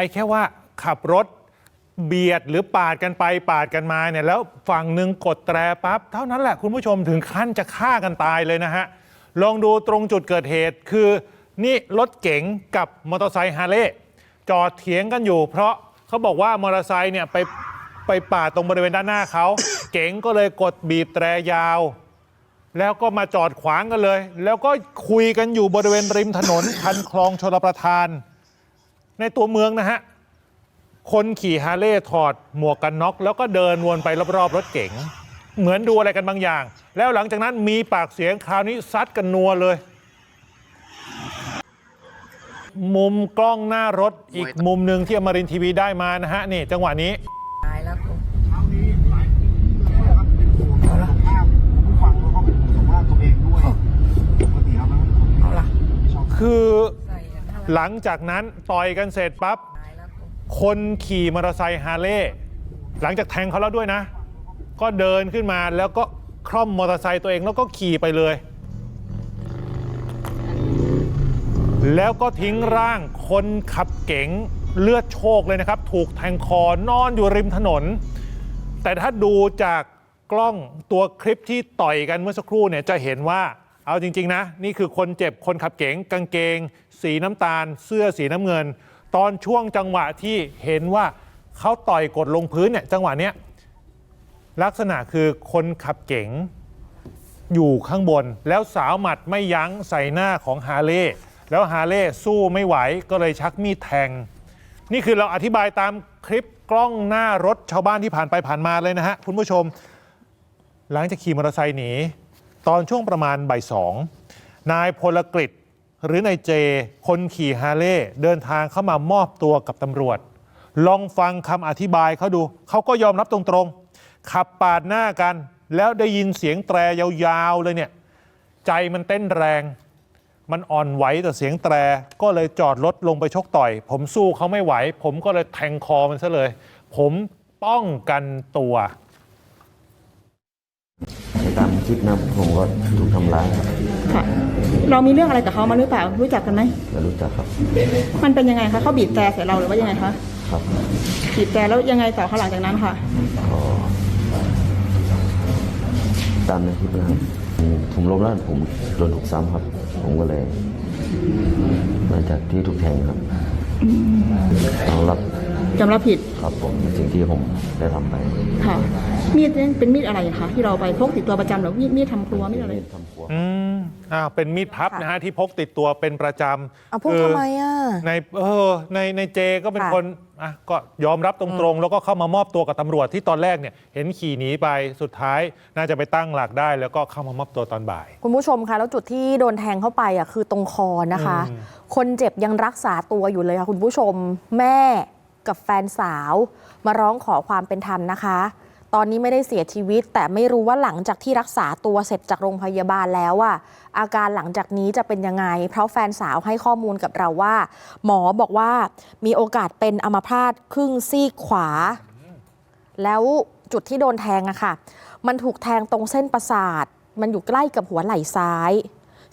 อ้แค่ว่าขับรถเบียดหรือปาดกันไปปาดกันมาเนี่ยแล้วฝั่งหนึ่งกดแตรปั๊บเท่านั้นแหละคุณผู้ชมถึงขั้นจะฆ่ากันตายเลยนะฮะ ลองดูตรงจุดเกิดเหตุคือนี่รถเก๋งกับมอเตอร์ไซค์ฮาร์เลย์จอดเถียงกันอยู่ เพราะเขาบอกว่ามอเตอร์ไซค์เนี่ยไปไปปาดตรงบริเวณด้านหน้าเขา เก๋งก็เลยกดบีบแตรยาว แล้วก็มาจอดขวางกันเลย แล้วก็คุยกันอยู่บริเวณริมถนนคันคลองชลประทาน ในตัวเมืองนะฮะ คนขี่ฮาร์เลย์ถอดหมวกกันน็อก แล้วก็เดินวนไปรอบๆรถเก๋ง เหมือนดูอะไรกันบางอย่าง แล้วหลังจากนั้นมีปากเสียงคราวนี้ซัดกันนัวเลย มุมกล้องหน้ารถอีกมุมหนึ่งที่อมรินทร์ทีวีได้มานะฮะนี่จังหวะนี้ตายแล้วกูเช้านี้หลายพื้นที่นะครับเป็นห่วงสุขภาพผู้ฟังแล้วก็เป็นห่วงสุขภาพตัวเอ หลังจากนั้นต่อยกันเสร็จปั๊บคนขี่มอเตอร์ไซค์ฮาร์เลย์หลังจากแทงเขาแล้วด้วยนะ ก็เดินขึ้นมาแล้วก็คล่อมมอเตอร์ไซค์ตัวเองแล้วก็ขี่ไปเลย แล้วก็ทิ้งร่างคนขับเก๋งเลือดโชกเลยนะครับ ถูกแทงคอนอนอยู่ริมถนน แต่ถ้าดูจากกล้องตัวคลิปที่ต่อยกันเมื่อสักครู่เนี่ยจะเห็นว่า เอาจริง ๆ นะ นี่คือคนเจ็บคนขับเก๋งกางเกง สีน้ำตาล เสื้อสีน้ำเงิน ตอนช่วงจังหวะที่เห็นว่าเขาต่อยกดลงพื้นเนี่ยจังหวะเนี้ยลักษณะคือคนขับเก๋งอยู่ข้างบน แล้วสาวหมัดไม่ยั้งใส่หน้าของฮาเลย์แล้วฮาเลย์สู้ไม่ไหวก็เลยชักมีดแทง นี่คือเราอธิบายตามคลิปกล้องหน้ารถชาวบ้านที่ผ่านไปผ่านมาเลยนะฮะคุณผู้ชม หลังจากขี่มอเตอร์ไซค์หนี ตอนช่วงประมาณบ่ายสองนายพลกฤษหรือนายเจ คนขี่ฮาร์เลย์เดินทางเข้ามามอบตัวกับตำรวจ ลองฟังคำอธิบายเขาดู เขาก็ยอมรับตรงๆ ขับปาดหน้ากัน แล้วได้ยินเสียงแตรยาวๆเลยเนี่ย ใจมันเต้นแรง มันอ่อนไหวต่อเสียงแตร ก็เลยจอดรถลงไปชกต่อย ผมสู้เขาไม่ไหว ผมก็เลยแทงคอมันซะเลย ผมป้องกันตัว ตามคลิปนะผมก็ถูกทำร้ายครับค่ะ เรามีเรื่องอะไรกับเขามาหรือเปล่า รู้จักกันไหมไม่รู้จักครับมันเป็นยังไงคะเขาบีบแต่ใส่เราหรือว่ายังไงคะครับบีบแต่แล้วยังไงต่อเขาหลังจากนั้นค่ะ ก็ตามในคลิปนะครับผมผมล้มแล้วผมโดนถูกซ้ำครับ ผมก็เลยมาจากที่ถูกแทงครับต้องรับ จำรับผิดครับผมในสิ่งที่ผมได้ทำไปค่ะ มีดนั้นเป็นมีดอะไรคะที่เราไปพกติดตัวประจำหรือมีดมีดทำครัวมีดอะไร ทำครัว อืมอ้าวเป็นมีดพับนะฮะที่พกติดตัวเป็นประจำเอาพกคืทำไมอะ ในเออในในเจก็เป็นค่ะ คนอะก็ยอมรับตรงๆ แล้วก็เข้ามามอบตัวกับตำรวจที่ตอนแรกเนี่ยเห็นขี่หนีไปสุดท้ายน่าจะไปตั้งหลักได้ แล้วก็เข้ามามอบตัวตอนบ่าย คุณผู้ชมคะแล้วจุดที่โดนแทงเข้าไปอะคือตรงคอนะคะ อืม คนเจ็บยังรักษาตัวอยู่เลยค่ะคุณผู้ชม แม่ กับแฟนสาว มาร้องขอความเป็นธรรมนะคะ ตอนนี้ไม่ได้เสียชีวิต แต่ไม่รู้ว่าหลังจากที่รักษาตัวเสร็จจากโรงพยาบาลแล้วอะอาการหลังจากนี้จะเป็นยังไง เพราะแฟนสาวให้ข้อมูลกับเราว่า หมอบอกว่ามีโอกาสเป็นอัมพาตครึ่งซีกขวา แล้วจุดที่โดนแทงอะค่ะ มันถูกแทงตรงเส้นประสาท มันอยู่ใกล้กับหัวไหล่ซ้าย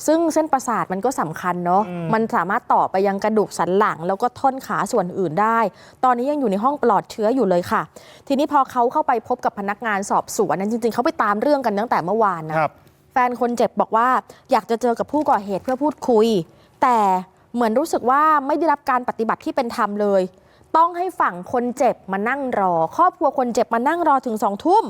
ซึ่งเส้นประสาทมันก็สำคัญเนาะมันสามารถต่อไปยังกระดูกสันหลัง แล้วก็ท่อนขาส่วนอื่นได้ ตอนนี้ยังอยู่ในห้องปลอดเชื้ออยู่เลยค่ะ ทีนี้พอเขาเข้าไปพบกับพนักงานสอบสวนนั้นจริง ๆเขาไปตามเรื่องกันตั้งแต่เมื่อวานนะครับแฟนคนเจ็บบอกว่าอยากจะเจอกับผู้ก่อเหตุเพื่อพูดคุย แต่เหมือนรู้สึกว่าไม่ได้รับการปฏิบัติที่เป็นธรรมเลย ต้องให้ฝั่งคนเจ็บมานั่งรอ ครอบครัวคนเจ็บมานั่งรอถึงสองทุ่ม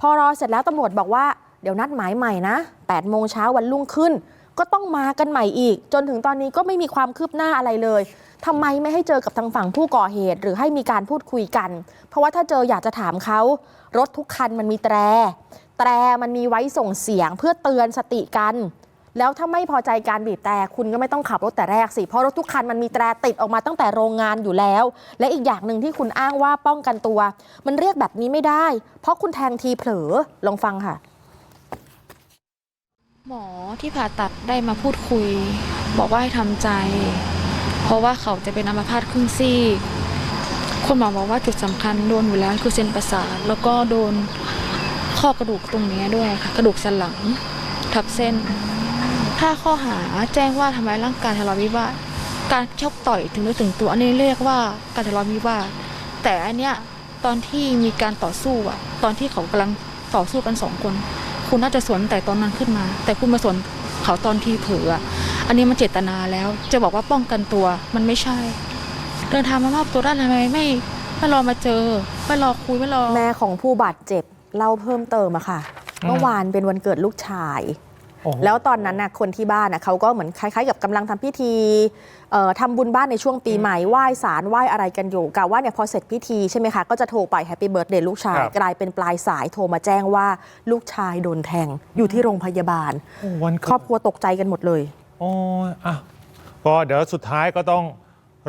พอรอเสร็จแล้วตำรวจบอกว่าเดี๋ยวนัดหมายใหม่นะ8โมงเช้าวันรุ่งขึ้น ก็ต้องมากันใหม่อีก จนถึงตอนนี้ก็ไม่มีความคืบหน้าอะไรเลยทำไมไม่ให้เจอกับทางฝั่งผู้ก่อเหตุ หรือให้มีการพูดคุยกัน เพราะว่าถ้าเจออยากจะถามเขารถทุกคันมันมีแตร แตรมันมีไว้ส่งเสียงเพื่อเตือนสติกัน แล้วถ้าไม่พอใจการบีบแต่คุณก็ไม่ต้องขับรถแต่แรกสิ เพราะรถทุกคันมันมีแตรติดออกมาตั้งแต่โรงงานอยู่แล้ว และอีกอย่างหนึ่งที่คุณอ้างว่าป้องกันตัว มันเรียกแบบนี้ไม่ได้ เพราะคุณแทงทีเผลอลองฟังค่ะ หมอที่ผ่าตัดได้มาพูดคุย บอกว่าให้ทำใจ เพราะว่าเขาจะเป็นอัมพาตครึ่งซีกคุณหมอบอกว่าจุดสำคัญโดนอยู่แล้วคือเส้นประสาทแล้วก็โดนข้อกระดูกตรงนี้ด้วยค่ะกระดูกสันหลัง ทับเส้น ถ้าข้อหาแจ้งว่าทำร้ายร่างกายทะเลาะวิวาทการชกต่อยถึงเนื้อถึงตัวอันนี้เรียกว่าการทะเลาะวิวาทแต่อันเนี้ยตอนที่มีการต่อสู้อะตอนที่เขากำลังต่อสู้กันสองคน คุณน่าจะสวนแต่ตอนนั้นขึ้นมา แต่คุณมาสวนเขาตอนที่เผลออะอันนี้มันเจตนาแล้ว จะบอกว่าป้องกันตัวมันไม่ใช่ เดินทางมามอบตัวได้ทำไมไม่ไม่รอมาเจอไม่รอคุยไม่รอแม่ของผู้บาดเจ็บเล่าเพิ่มเติมอะค่ะ เมื่อวานเป็นวันเกิดลูกชาย แล้วตอนนั้นน่ะคนที่บ้านน่ะเขาก็เหมือนคล้ายๆ กับกำลังทำพิธีเอ่อทำบุญบ้านในช่วงปีใหม่ไหว้สารไหว้อะไรกันอยู่กะว่าเนี่ยพอเสร็จพิธีใช่ไหมคะก็จะโทรไปแฮปปี้เบิร์ดเดย์ลูกชายครับกลายเป็นปลายสายโทรมาแจ้งว่าลูกชายโดนแทงอยู่ที่โรงพยาบาลโอ้วันเกิดครอบครัวตกใจกันหมดเลยโอ้ยอะก็เดี๋ยวสุดท้ายก็ต้อง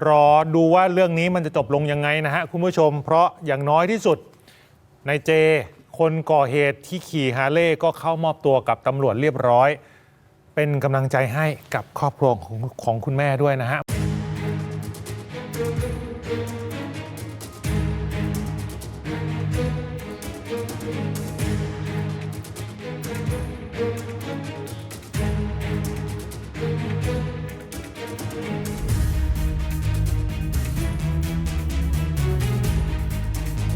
รอดูว่าเรื่องนี้มันจะจบลงยังไงนะฮะคุณผู้ชม เพราะอย่างน้อยที่สุดในเจ คนก่อเหตุที่ขี่ฮาร์เลย์ก็เข้ามอบตัวกับตำรวจเรียบร้อย เป็นกำลังใจให้กับครอบครัวของของคุณแม่ด้วยนะฮะ